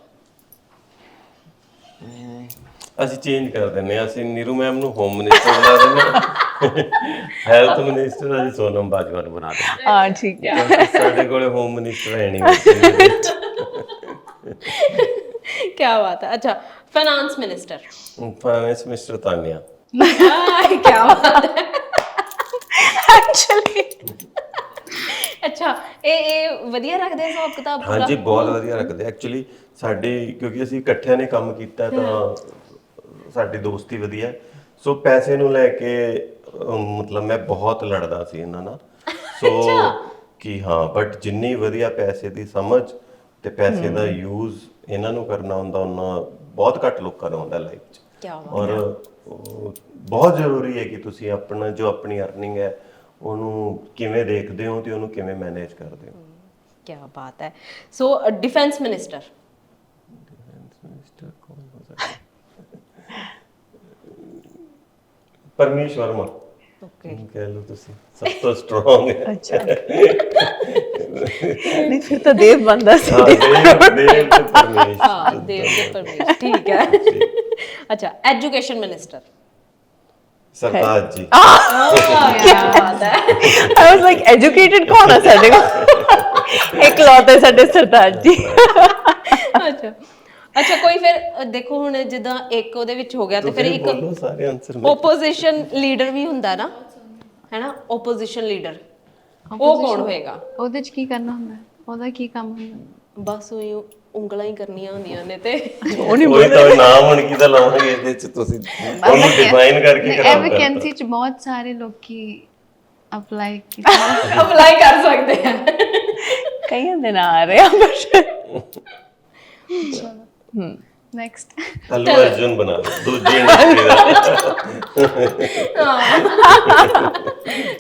ਅਸੀਂ ਚੇਂਜ ਕਰ ਦਿੰਨੇ ਆ ਅਸੀਂ ਨੀਰੂ ਮੈਮ ਨੂੰ ਹੋਮ ਮਿਨਿਸਟਰ ਬਣਾ ਦਿੰਨੇ ਆ ਹੈਲਥ ਮਿਨਿਸਟਰ ਅਜ ਸੋਨਮ ਬਾਜਵਾ ਨੂੰ ਬਣਾ ਦਿੱਤਾ ਹਾਂ ਠੀਕ ਹੈ। ਸਾਡੇ ਕੋਲੇ ਹੋਮ ਮਿਨਿਸਟਰ ਹੈ ਨਹੀਂ ਕੀ ਬਾਤ ਹੈ। ਅੱਛਾ finance minister finance minister Tania. ਆਹ ਕੀ ਬਾਤ ਹੈ। ਐਕਚੁਅਲੀ ਅੱਛਾ ਇਹ ਇਹ ਵਧੀਆ ਰੱਖਦੇ ਆ ਹਿਸਾਬ ਕਿਤਾਬ ਪੂਰਾ? ਹਾਂਜੀ ਬਹੁਤ ਵਧੀਆ ਰੱਖਦੇ ਐਕਚੁਅਲੀ ਸਾਡੀ ਕਿਉਂਕਿ ਅਸੀਂ ਇਕੱਠਿਆਂ ਨੇ ਕੰਮ ਕੀਤਾ ਤਾਂ ਸਾਡੀ ਦੋਸਤੀ ਵਧੀਆ। ਸੋ ਪੈਸੇ ਨੂੰ ਲੈ ਕੇ ਮਤਲਬ ਮੈਂ ਬਹੁਤ ਲੜਦਾ ਸੀ ਇਹਨਾਂ ਨਾਲ। ਸੋ ਕਿ ਹਾਂ ਬਟ ਜਿੰਨੀ ਵਧੀਆ ਪੈਸੇ ਦੀ ਸਮਝ ਤੇ ਪੈਸੇ ਦਾ ਯੂਜ਼ ਇਹਨਾਂ ਨੂੰ ਕਰਨਾ ਹੁੰਦਾ ਉਹਨਾਂ ਬਹੁਤ ਘੱਟ ਲੋਕਾਂ ਨੂੰ ਹੁੰਦਾ ਲਾਈਫ 'ਚ। ਔਰ ਬਹੁਤ ਜ਼ਰੂਰੀ ਹੈ ਕਿ ਤੁਸੀਂ ਆਪਣਾ ਜੋ ਆਪਣੀ ਅਰਨਿੰਗ ਹੈ ਉਹਨੂੰ ਕਿਵੇਂ ਦੇਖਦੇ ਹੋ ਤੇ ਉਹਨੂੰ ਕਿਵੇਂ ਮੈਨੇਜ ਕਰਦੇ ਹੋ। ਕੀ ਬਾਤ ਹੈ। So defence minister Parmesh Verma okay ਕਹਿ ਲਓ ਤੁਸੀਂ ਸਭ ਤੋਂ ਸਟਰੋਂਗ ਹੈ अच्छा नहीं फिर तो देव बनता सी ਹਾਂ ਦੇਵ ਦੇਵ ਤੇ ਪਰਮੇਸ਼ ਹਾਂ ਦੇਵ ਦੇ ਪਰਮੇਸ਼ ਠੀਕ ਹੈ ਅੱਛਾ ਐਜੂਕੇਸ਼ਨ ਮਿਨਿਸਟਰ ਸਰਤਾਜ ਜੀ I was like educated ਕੌਣ ਆ ਸਾਡੇ ਕੋਲ ਇਕਲੌਤੇ ਸਾਡੇ ਸਰਦਾਰ ਜੀ ਅੱਛਾ ਅੱਛਾ ਕੋਈ ਫਿਰ ਦੇਖੋ ਹੁਣ ਜਿੱਦਾਂ ਇੱਕ ਉਹਦੇ ਵਿੱਚ ਹੋ ਗਿਆ ਤੇ ਫਿਰ ਇੱਕ ਬੋਲੋ ਸਾਰੇ ਆਨਸਰ ਓਪੋਜੀਸ਼ਨ ਲੀਡਰ ਵੀ ਹੁੰਦਾ ਨਾ ਹੈਨਾ? ਓਪੋਜੀਸ਼ਨ ਲੀਡਰ ਉਹ ਕੌਣ ਹੋਏਗਾ? ਉਹਦੇ 'ਚ ਕੀ ਕਰਨਾ ਹੁੰਦਾ? ਉਹਦਾ ਕੀ ਕੰਮ ਹੁੰਦਾ? ਬਸ ਉਹ ਉਂਗਲਾਂ ਹੀ ਕਰਨੀਆਂ ਹੁੰਦੀਆਂ ਨੇ ਤੇ। ਉਹਨੇ ਤਾਂ ਨਾਮ ਹੁਣ ਕਿਹਦਾ ਲਾਉਣਗੇ ਇਹਦੇ ਚ ਤੁਸੀਂ। ਉਹਨੂੰ ਡਿਫਾਈਨ ਕਰਕੇ ਨਹੀਂ, ਇਹ ਕਰਾਓ ਵੈਕੈਂਸੀ 'ਚ ਬਹੁਤ ਸਾਰੇ ਲੋਕੀ ਅਪਲਾਈ ਕੀਤਾ। ਅਪਲਾਈ ਕਰ ਸਕਦੇ ਆ। ਕਈਆਂ ਦੇ ਨਾਂ ਆ ਰਹੇ ਆ ਨੈਕਸਟ ਅੱਲੂ ਅਰਜੁਨ ਬਣਾ ਲਓ ਦੂਜੀ ਇੰਡਸਟਰੀ ਦਾ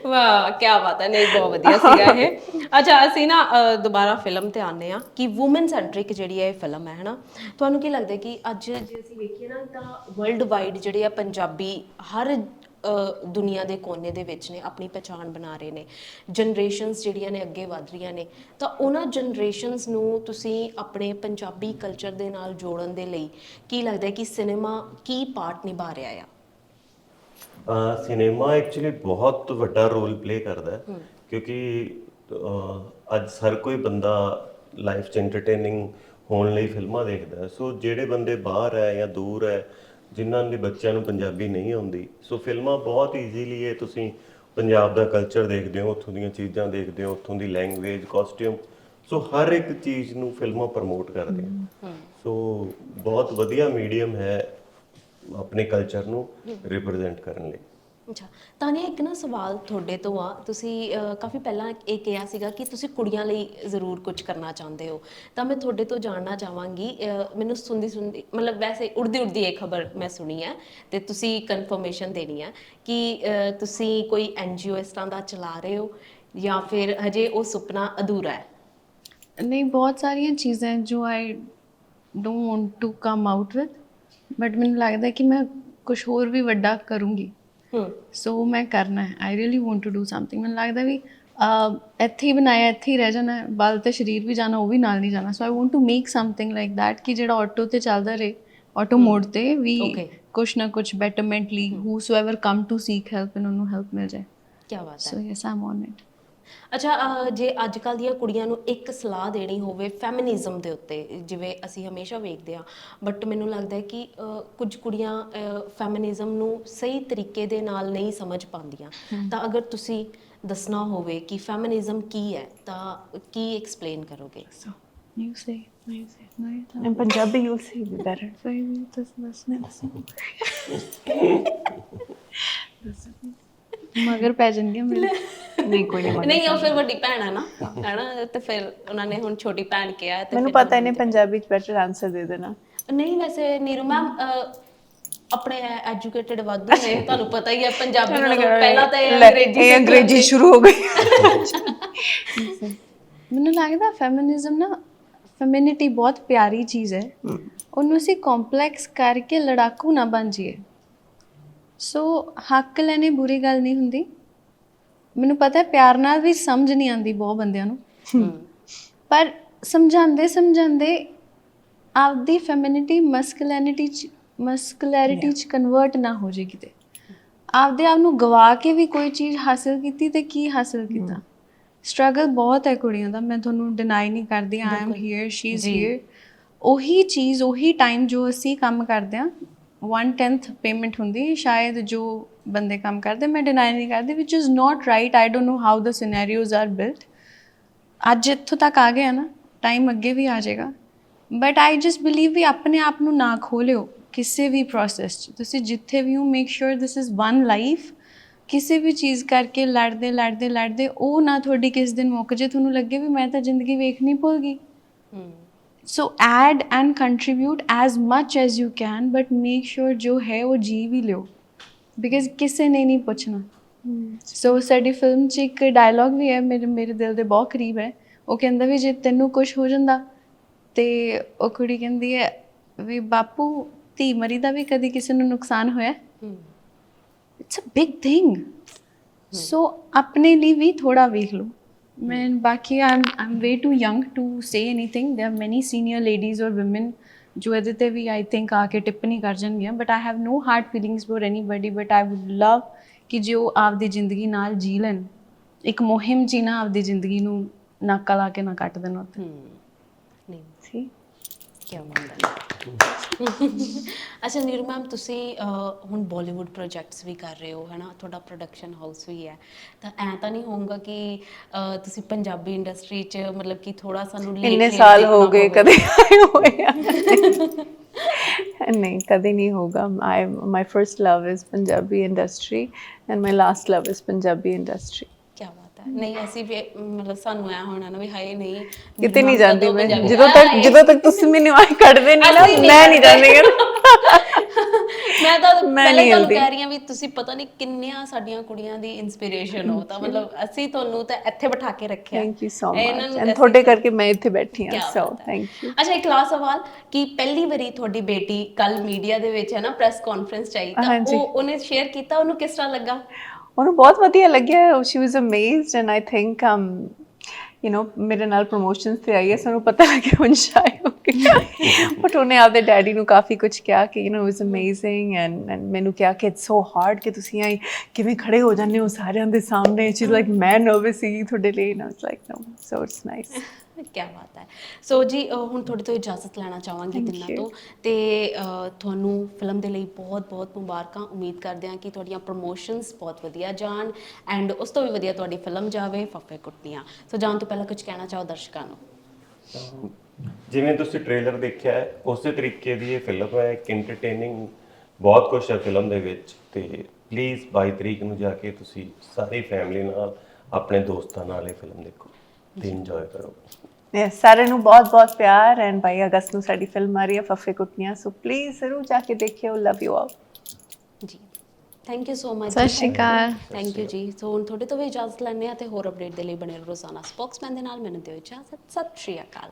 ਵਾਹ ਕੀ ਬਾਤ ਹੈ। ਨਹੀਂ ਬਹੁਤ ਵਧੀਆ ਸੀਗਾ ਇਹ। ਅੱਛਾ ਅਸੀਂ ਨਾ ਅ, ਦੁਬਾਰਾ ਫਿਲਮ ਤੇ ਆਨੇ ਆ ਕਿ ਔਮਨ ਸੈਂਟਰਿਕ ਜਿਹੜੀ ਹੈ ਇਹ ਫਿਲਮ ਹੈ ਹਨਾ? ਤੁਹਾਨੂੰ ਕੀ ਲੱਗਦਾ ਕਿ ਅੱਜ ਜੇ ਅਸੀਂ ਵੇਖੀਏ ਨਾ ਤਾਂ ਵਰਲਡ ਵਾਈਡ ਜਿਹੜੇ ਆ ਪੰਜਾਬੀ ਹਰ ਦੁਨੀਆ ਦੇ ਕੋਨੇ ਦੇ ਵਿੱਚ ਨੇ ਆਪਣੀ ਪਛਾਣ ਬਣਾ ਰਹੇ ਨੇ। ਜਨਰੇਸ਼ਨਸ ਜਿਹੜੀਆਂ ਨੇ ਅੱਗੇ ਵਧ ਰਹੀਆਂ ਨੇ। ਤਾਂ ਉਹਨਾਂ ਜਨਰੇਸ਼ਨਸ ਨੂੰ ਤੁਸੀਂ ਆਪਣੇ ਪੰਜਾਬੀ ਕਲਚਰ ਦੇ ਨਾਲ ਜੋੜਨ ਦੇ ਲਈ ਕੀ ਲੱਗਦਾ ਕਿ ਸਿਨੇਮਾ ਕੀ ਪਾਰਟ ਨਿਭਾ ਰਿਹਾ ਆ? ਸਿਨੇਮਾ ਐਕਚੁਅਲੀ ਬਹੁਤ ਵੱਡਾ ਰੋਲ ਪਲੇ ਕਰਦਾ ਹੈ। ਕਿਉਂਕਿ ਅੱਜ ਹਰ ਕੋਈ ਬੰਦਾ ਲਾਈਫ 'ਚ ਐਂਟਰਟੇਨਿੰਗ ਹੋਣ ਲਈ ਫਿਲਮਾਂ ਦੇਖਦਾ ਸੋ ਜਿਹੜੇ ਬੰਦੇ ਬਾਹਰ ਹੈ ਜਾਂ ਦੂਰ ਹੈ ਜਿਨ੍ਹਾਂ ਦੇ ਬੱਚਿਆਂ ਨੂੰ ਪੰਜਾਬੀ ਨਹੀਂ ਆਉਂਦੀ। ਸੋ ਫਿਲਮਾਂ ਬਹੁਤ ਈਜ਼ੀਲੀ ਹੈ ਤੁਸੀਂ ਪੰਜਾਬ ਦਾ ਕਲਚਰ ਦੇਖਦੇ ਹੋ ਉੱਥੋਂ ਦੀਆਂ ਚੀਜ਼ਾਂ ਦੇਖਦੇ ਹੋ ਉੱਥੋਂ ਦੀ ਲੈਂਗੁਏਜ ਕਾਸਟਿਊਮ ਸੋ ਹਰ ਇੱਕ ਚੀਜ਼ ਨੂੰ ਫਿਲਮਾਂ ਪ੍ਰਮੋਟ ਕਰਦੀਆਂ ਸੋ ਬਹੁਤ ਵਧੀਆ ਮੀਡੀਅਮ ਹੈ ਆਪਣੇ ਕਲਚਰ ਨੂੰ ਰਿਪਰੈਜ਼ੈਂਟ ਕਰਨ ਲਈ। ਅੱਛਾ ਤਾਨੀਆ ਇੱਕ ਨਾ ਸਵਾਲ ਤੁਹਾਡੇ ਤੋਂ ਆ। ਤੁਸੀਂ ਅਹ, ਕਾਫੀ ਪਹਿਲਾਂ ਇਹ ਕਿਹਾ ਸੀਗਾ ਕਿ ਤੁਸੀਂ ਕੁੜੀਆਂ ਲਈ ਜ਼ਰੂਰ ਕੁਝ ਕਰਨਾ ਚਾਹੁੰਦੇ ਹੋ। ਤਾਂ ਮੈਂ ਤੁਹਾਡੇ ਤੋਂ ਜਾਣਨਾ ਚਾਹਾਂਗੀ ਅਹ, ਮੈਨੂੰ ਸੁਣਦੀ ਸੁਣਦੀ ਮਤਲਬ ਵੈਸੇ ਉੜਦੀ ਉੜਦੀ ਇਹ ਖਬਰ ਮੈਂ ਸੁਣੀ ਹੈ ਤੇ ਤੁਸੀਂ ਕਨਫਰਮੇਸ਼ਨ ਦੇਣੀ ਹੈ ਕਿ ਅਹ, ਤੁਸੀਂ ਕੋਈ ਐਨਜੀਓ ਇਸ ਤਰ੍ਹਾਂ ਦਾ ਚਲਾ ਰਹੇ ਹੋ ਜਾਂ ਫਿਰ ਹਜੇ ਉਹ ਸੁਪਨਾ ਅਧੂਰਾ ਹੈ? ਨਹੀਂ ਬਹੁਤ ਸਾਰੀਆਂ ਚੀਜ਼ਾਂ ਹੈ ਜੋ I don't want to come out with but ਮੈਨੂੰ ਲੱਗਦਾ ਕਿ ਮੈਂ ਕੁਝ ਹੋਰ ਵੀ ਵੱਡਾ ਕਰੂੰਗੀ। ਹੂੰ ਸੋ ਮੈਂ ਕਰਨਾ ਹੈ। I really want to do something ਮੈਨੂੰ ਲੱਗਦਾ ਵੀ ਇੱਥੇ ਹੀ ਬਣਾਇਆ ਇੱਥੇ ਹੀ ਰਹਿ ਜਾਣਾ ਬਲ ਤੇ ਸਰੀਰ ਵੀ ਜਾਣਾ ਉਹ ਵੀ ਨਾਲ ਨਹੀਂ ਜਾਣਾ। So I want to make something like that ਕਿ ਜਿਹੜਾ ਆਟੋ ਤੇ ਚੱਲਦਾ ਰਹੇ। ਆਟੋ ਮੋਡ ਤੇ ਵੀ. ਕੁਛ ਨਾ ਕੁਛ ਬੈਟਰਮੈਂਟ ਲਈ whosoever come to seek help ਇਹਨਾਂ ਨੂੰ ਹੈਲਪ ਮਿਲ ਜਾਏ। ਕੀ ਬਾਤ ਹੈ। So yes I'm on it ਅੱਛਾ ਅਹ, ਜੇ ਅੱਜ ਕੱਲ ਦੀਆਂ ਕੁੜੀਆਂ ਨੂੰ ਇੱਕ ਸਲਾਹ ਦੇਣੀ ਹੋਵੇ ਫੈਮਿਨਿਜ਼ਮ ਦੇ ਉੱਤੇ ਜਿਵੇਂ ਅਸੀਂ ਹਮੇਸ਼ਾ ਵੇਖਦੇ ਆ ਬਟ ਮੈਨੂੰ ਲੱਗਦਾ ਹੈ ਕਿ ਅਹ, ਕੁਝ ਕੁੜੀਆਂ ਫੈਮਿਨਿਜ਼ਮ ਨੂੰ ਸਹੀ ਤਰੀਕੇ ਦੇ ਨਾਲ ਨਹੀਂ ਸਮਝ ਪਾਉਂਦੀਆਂ। ਤਾਂ ਅਗਰ ਤੁਸੀਂ ਦੱਸਣਾ ਹੋਵੇ ਕਿ ਫੈਮਿਨਿਜ਼ਮ ਕੀ ਹੈ ਤਾਂ ਕੀ ਐਕਸਪਲੇਨ ਕਰੋਗੇ? So you say you say ਨਹੀਂ ਤਾਂ in Punjabi you'll see me better. ਵੀ ਤਾਂ ਬਸ ਨਹੀਂ ਮਗਰ ਪੈ ਜਾਂਦੀਆਂ ਮੇਰੇ ਨਹੀਂ ਕੋਈ ਨਹੀਂ ਨਹੀਂ ਉਹ ਫਿਰ ਵੱਡੀ ਭੈਣ ਹੈ ਨਾ ਹੈਨਾ? ਤੇ ਫਿਰ ਉਹਨਾਂ ਨੇ ਹੁਣ ਛੋਟੀ ਭੈਣ ਕਿਹਾ ਤੇ ਮੈਨੂੰ ਫਿਰ ਪਤਾ ਇਹਨੇ ਪੰਜਾਬੀ ਚ ਬੈਟਰ ਆਨਸਰ ਦੇ ਦੇਣਾ। ਨਹੀਂ ਵੈਸੇ ਨੀਰੂ ਮੈਮ ਆਪਣੇ ਐਜੂਕੇਟਿਡ ਵਾਧੂ ਨੇ ਤੁਹਾਨੂੰ ਪਤਾ ਹੀ ਹੈ ਪੰਜਾਬੀ ਨਾਲੋਂ ਪਹਿਲਾਂ ਤਾਂ ਇਹ ਲੈ, ਅੰਗਰੇਜ਼ੀ ਇਹ ਅੰਗਰੇਜ਼ੀ। ਸ਼ੁਰੂ ਹੋ ਗਈ। ਮੈਨੂੰ ਲੱਗਦਾ ਫੈਮਿਨਿਜ਼ਮ ਨਾ ਫੈਮਿਨਿਟੀ ਬਹੁਤ ਪਿਆਰੀ ਚੀਜ਼ ਹੈ। ਉਹਨੂੰ ਅਸੀਂ ਕੰਪਲੈਕਸ ਕਰਕੇ ਲੜਾਕੂ ਨਾ ਬਣ ਜਾਈਏ। ਸੋ ਹੱਕ ਲੈਣੇ ਬੁਰੀ ਗੱਲ ਨਹੀਂ ਹੁੰਦੀ। ਮੈਨੂੰ ਪਤਾ ਹੈ ਪਿਆਰ ਨਾਲ ਵੀ ਸਮਝ ਨਹੀਂ ਆਉਂਦੀ ਬਹੁਤ ਬੰਦਿਆਂ ਨੂੰ। ਪਰ ਸਮਝਾਉਂਦੇ ਸਮਝਾਉਂਦੇ ਆਪਦੀ ਫੈਮਿਨਿਟੀ ਮਸਕੁਲੈਰਿਟੀ ਚ ਮਸਕੁਲੈਰਿਟੀ ਚ ਕਨਵਰਟ ਨਾ ਹੋ ਜੇ ਕਿਤੇ। ਆਪਦੇ ਆਪ ਨੂੰ ਗਵਾ ਕੇ ਵੀ ਕੋਈ ਚੀਜ਼ ਹਾਸਲ ਕੀਤੀ ਤੇ ਕੀ ਹਾਸਲ ਕੀਤਾ? ਸਟਰਗਲ ਬਹੁਤ ਹੈ ਕੁੜੀਆਂ ਦਾ ਮੈਂ ਤੁਹਾਨੂੰ ਡਿਨਾਈ ਨਹੀਂ ਕਰਦੀ I am here she is here ਉਹੀ ਚੀਜ਼ ਉਹੀ ਟਾਈਮ ਜੋ ਅਸੀਂ ਕੰਮ ਕਰਦੇ ਆ 1/10th ਪੇਮੈਂਟ ਹੁੰਦੀ ਸ਼ਾਇਦ ਜੋ ਬੰਦੇ ਕੰਮ ਕਰਦੇ ਮੈਂ ਡਿਨਾਈ ਨਹੀਂ ਕਰਦੀ which is not right I don't know how the scenarios are built ਅੱਜ ਇੱਥੋਂ ਤੱਕ ਆ ਗਿਆ ਨਾ ਟਾਈਮ ਅੱਗੇ ਵੀ ਆ ਜਾਏਗਾ। ਬਟ ਆਈ ਜਸਟ ਬਲੀਵ ਵੀ ਆਪਣੇ ਆਪ ਨੂੰ ਨਾ ਖੋਲਿਓ ਕਿਸੇ ਵੀ ਪ੍ਰੋਸੈਸ 'ਚ। ਤੁਸੀਂ ਜਿੱਥੇ ਵੀ ਹੋ make sure this is one life ਕਿਸੇ ਵੀ ਚੀਜ਼ ਕਰਕੇ ਲੜਦੇ ਲੜਦੇ ਲੜਦੇ ਉਹ ਨਾ ਤੁਹਾਡੀ ਕਿਸ ਦਿਨ ਮੁੱਕ ਜੇ ਤੁਹਾਨੂੰ ਲੱਗੇ ਵੀ ਮੈਂ ਤਾਂ ਜ਼ਿੰਦਗੀ ਵੇਖਣੀ ਭੁੱਲ ਗਈ। So add and contribute as much as you can but make sure ਜੋ ਹੈ ਉਹ ਜੀ ਵੀ ਲਿਓ। ਬਿਕਾਜ਼ ਕਿਸੇ ਨੇ ਨਹੀਂ ਪੁੱਛਣਾ ਸੋ ਸਾਡੀ ਫਿਲਮ 'ਚ ਇੱਕ ਡਾਇਲੌਗ ਵੀ ਹੈ ਮੇਰੇ ਮੇਰੇ ਦਿਲ ਦੇ ਬਹੁਤ ਕਰੀਬ ਹੈ ਉਹ ਕਹਿੰਦਾ ਵੀ ਜੇ ਤੈਨੂੰ ਕੁਝ ਹੋ ਜਾਂਦਾ ਤੇ ਉਹ ਕੁੜੀ ਕਹਿੰਦੀ ਹੈ ਵੀ ਬਾਪੂ ਧੀ ਮਰੀ ਦਾ ਵੀ ਕਦੀ ਕਿਸੇ ਨੂੰ ਨੁਕਸਾਨ ਹੋਇਆ hmm it's a big thing so ਆਪਣੇ ਲਈ ਵੀ ਥੋੜਾ ਵੇਖ ਲਓ ਮੈਂ ਬਾਕੀ I'm Aam way too young to say anything there are many senior ladies ਔਰ women ਜੋ ਇਹਦੇ ਤੇ ਵੀ ਆਈ ਥਿੰਕ ਆ ਕੇ ਟਿੱਪਣੀ ਕਰ ਜਾਣਗੀਆਂ but I have no hard feelings for anybody but I would love ਕਿ ਜੇ ਉਹ ਆਪਦੀ ਜ਼ਿੰਦਗੀ ਨਾਲ ਜੀ ਲੈਣ। ਇੱਕ ਮੁਹਿੰਮ ਜੀ ਨਾ ਆਪਦੀ ਜ਼ਿੰਦਗੀ ਨੂੰ ਨਾਕਾ ਲਾ ਕੇ ਨਾ ਕੱਟ ਦੇਣ ਹੂੰ। ਨਹੀਂ। ਸੀ ਕੀ ਬਾਤ ਹੈ। ਅੱਛਾ ਨੀਰੂ ਮੈਮ ਤੁਸੀਂ ਅਹ, ਹੁਣ ਬਾਲੀਵੁੱਡ ਪ੍ਰੋਜੈਕਟਸ ਵੀ ਕਰ ਰਹੇ ਹੋ ਹੈਨਾ? ਤੁਹਾਡਾ ਪ੍ਰੋਡਕਸ਼ਨ ਹਾਊਸ ਵੀ ਹੈ। ਤਾਂ ਐ ਤਾਂ ਨਹੀਂ ਹੋਊਗਾ ਕਿ ਅਹ, ਤੁਸੀਂ ਪੰਜਾਬੀ ਇੰਡਸਟਰੀ 'ਚ ਮਤਲਬ ਕਿ ਥੋੜਾ ਸਾਨੂੰ ਲੇਖ ਇੰਨੇ ਲੇਖ ਸਾਲ ਦੇਖਣਾ ਹੋ ਗਏ ਹੋਵੇ। ਕਦੇ ਆਏ ਹੋਏ ਆ। ਨਹੀਂ ਕਦੇ ਨਹੀਂ ਹੋਗਾ I my first love is Punjabi industry and my last love is Punjabi industry ਕੀ ਬਾਤ ਹੈ ਨਹੀਂ ਅਸੀਂ ਵੀ ਮਤਲਬ ਸਾਨੂੰ ਐ ਹੋਣਾ ਨਾ ਵੀ ਹਾਏ ਨਹੀਂ ਕਿਤੇ ਨਹੀਂ ਜਾਂਦੀ ਮੈਂ। ਜਦੋਂ। ਤੱਕ। ਜਦੋਂ ਤੱਕ ਤੁਸੀਂ ਮੈਨੂੰ ਆਏ ਕੱਢਦੇ ਨਹੀਂ ਨਾ ਅਸੀਂ ਨਹੀਂ ਮੈਂ ਨਹੀਂ ਜਾਂਦੀ। ਮੈਂ ਤਾਂ ਮੈਂ ਪਹਿਲੇ ਨਹੀਂ ਤੁਹਾਨੂੰ ਹਿਲਦੀ। ਕਹਿ ਰਹੀ ਹਾਂ ਵੀ ਤੁਸੀਂ ਪਤਾ ਨਹੀਂ ਕਿੰਨੀਆਂ ਸਾਡੀਆਂ ਕੁੜੀਆਂ ਦੀ ਇਨਸਪੀਰੇਸ਼ਨ ਹੋ। ਤਾਂ ਮਤਲਬ ਅਸੀਂ ਤੁਹਾਨੂੰ ਤਾਂ ਇੱਥੇ ਬਿਠਾ ਕੇ ਰੱਖਿਆ। ਥੈਂਕ ਯੂ ਸੋ ਇਹਨਾਂ ਮਚ ਨੂੰ ਐਂਡ ਤੁਹਾਡੇ ਕਰਕੇ ਮੈਂ ਇੱਥੇ ਬੈਠੀ ਕਿਆ ਹਾਂ ਸੋ ਬਾਤ ਹੈ। ਥੈਂਕ ਯੂ ਅੱਛਾ ਇੱਕ ਲਾਸਟ ਸਵਾਲ ਕਿ ਪਹਿਲੀ ਵਾਰੀ ਤੁਹਾਡੀ ਬੇਟੀ ਕੱਲ ਮੀਡੀਆ ਦੇ ਵਿੱਚ ਹੈ ਨਾ ਪ੍ਰੈਸ ਕਾਨਫਰੰਸ ਚਾਹੀ ਤਾਂ ਹਾਂਜੀ। ਉਹ ਉਹਨੇ ਸ਼ੇਅਰ ਕੀਤਾ? ਉਹਨੂੰ ਕਿਸ ਤਰ੍ਹਾਂ ਲੱਗਾ? ਉਹਨੂੰ ਬਹੁਤ ਵਧੀਆ ਲੱਗਿਆ she was amazed and I think um you know ਮੇਰੇ ਨਾਲ ਪ੍ਰੋਮੋਸ਼ਨਸ ਤੇ ਆਈ ਹੈ ਸਾਨੂੰ ਪਤਾ ਲੱਗਿਆ ਹੁਣ ਸ਼ਾਇਦ ਹੋ ਗਿਆ ਬਟ ਉਹਨੇ ਆਪਦੇ ਡੈਡੀ ਨੂੰ ਕਾਫੀ ਕੁਝ ਕਿਹਾ ਕਿ you know it amazing and and ਮੈਨੂੰ ਕਿਹਾ ਕਿ ਇਟਸ ਸੋ ਹਾਰਡ ਕਿ ਤੁਸੀਂ ਆਈ ਕਿਵੇਂ ਖੜੇ ਹੋ ਜਾਂਦੇ ਹੋ ਸਾਰਿਆਂ ਦੇ ਸਾਹਮਣੇ ਸ਼ੀ ਲਾਈਕ ਮੈਂ ਨਰਵਸ ਸੀ ਤੁਹਾਡੇ ਲਈ ਨਾ it's like no so it's nice ਕੀ ਬਾਤ ਹੈ। ਸੋ ਜੀ ਹੁਣ ਤੁਹਾਡੇ ਤੋਂ ਇਜਾਜ਼ਤ ਲੈਣਾ ਚਾਹਾਂਗੀ Thank ਤਿੰਨਾਂ you. ਤੋਂ। ਤੇ ਤੁਹਾਨੂੰ ਫਿਲਮ ਦੇ ਲਈ ਬਹੁਤ-ਬਹੁਤ ਮੁਬਾਰਕਾਂ। ਉਮੀਦ ਕਰਦੇ ਹਾਂ ਕਿ ਤੁਹਾਡੀਆਂ ਪ੍ਰੋਮੋਸ਼ਨਸ ਬਹੁਤ ਵਧੀਆ ਜਾਣ ਐਂਡ ਉਸ ਤੋਂ ਵੀ ਵਧੀਆ ਤੁਹਾਡੀ ਫਿਲਮ ਜਾਵੇ ਫੱਫੇ ਕੁੱਟੀਆਂ ਸੋ ਜਾਣ ਤੋਂ ਪਹਿਲਾਂ ਕੁਝ ਕਹਿਣਾ ਚਾਹੋ ਦਰਸ਼ਕਾਂ ਨੂੰ? ਜਿਵੇਂ ਤੁਸੀਂ ਟ੍ਰੇਲਰ ਦੇਖਿਆ ਹੈ ਉਸੇ ਤਰੀਕੇ ਦੀ ਇਹ ਫਿਲਮ ਹੈ ਇੱਕ ਐਂਟਰਟੇਨਿੰਗ ਬਹੁਤ ਕੁਝ ਹੈ ਫਿਲਮ ਦੇ ਵਿੱਚ। ਤੇ ਪਲੀਜ਼ 22 ਤਰੀਕ ਨੂੰ ਜਾ ਕੇ ਤੁਸੀਂ ਸਾਰੀ ਫੈਮਿਲੀ ਨਾਲ ਆਪਣੇ ਦੋਸਤਾਂ ਨਾਲ ਇਹ ਫਿਲਮ ਦੇਖੋ। ਤੇ ਇੰਜੋਏ ਕਰੋ। ਸਾਰਿਆਂ ਨੂੰ ਬਹੁਤ ਬਹੁਤ ਪਿਆਰ ਐਂਡ ਬਾਈ ਅਗਸਤ ਨੂੰ ਸਾਡੀ ਫਿਲਮ ਆ ਰਹੀ ਹੈ ਫੱਫੇ ਕੁੱਟੀਆਂ ਸੋ ਪਲੀਜ਼ ਜ਼ਰੂਰ ਜਾ ਕੇ ਦੇਖਿਓ ਲਵ ਯੂ ਆਲ ਜੀ। ਥੈਂਕ ਯੂ ਸੋ ਮਚ ਸਤਿ ਸ਼੍ਰੀ ਅਕਾਲ। ਥੈਂਕ ਯੂ ਜੀ। ਸੋ ਹੁਣ ਤੁਹਾਡੇ ਤੋਂ ਵੀ ਇਜਾਜ਼ਤ ਲੈਣੇ ਆ ਤੇ ਹੋਰ ਅਪਡੇਟ ਦੇ ਲਈ ਬਣੇ ਰਹੋ ਰੋਜ਼ਾਨਾ ਸਪੋਕਸਮੈਨ ਦੇ ਨਾਲ। ਮੈਨੂੰ ਦਿਓ ਇਜਾਜ਼ਤ। ਸਤਿ ਸ਼੍ਰੀ ਅਕਾਲ।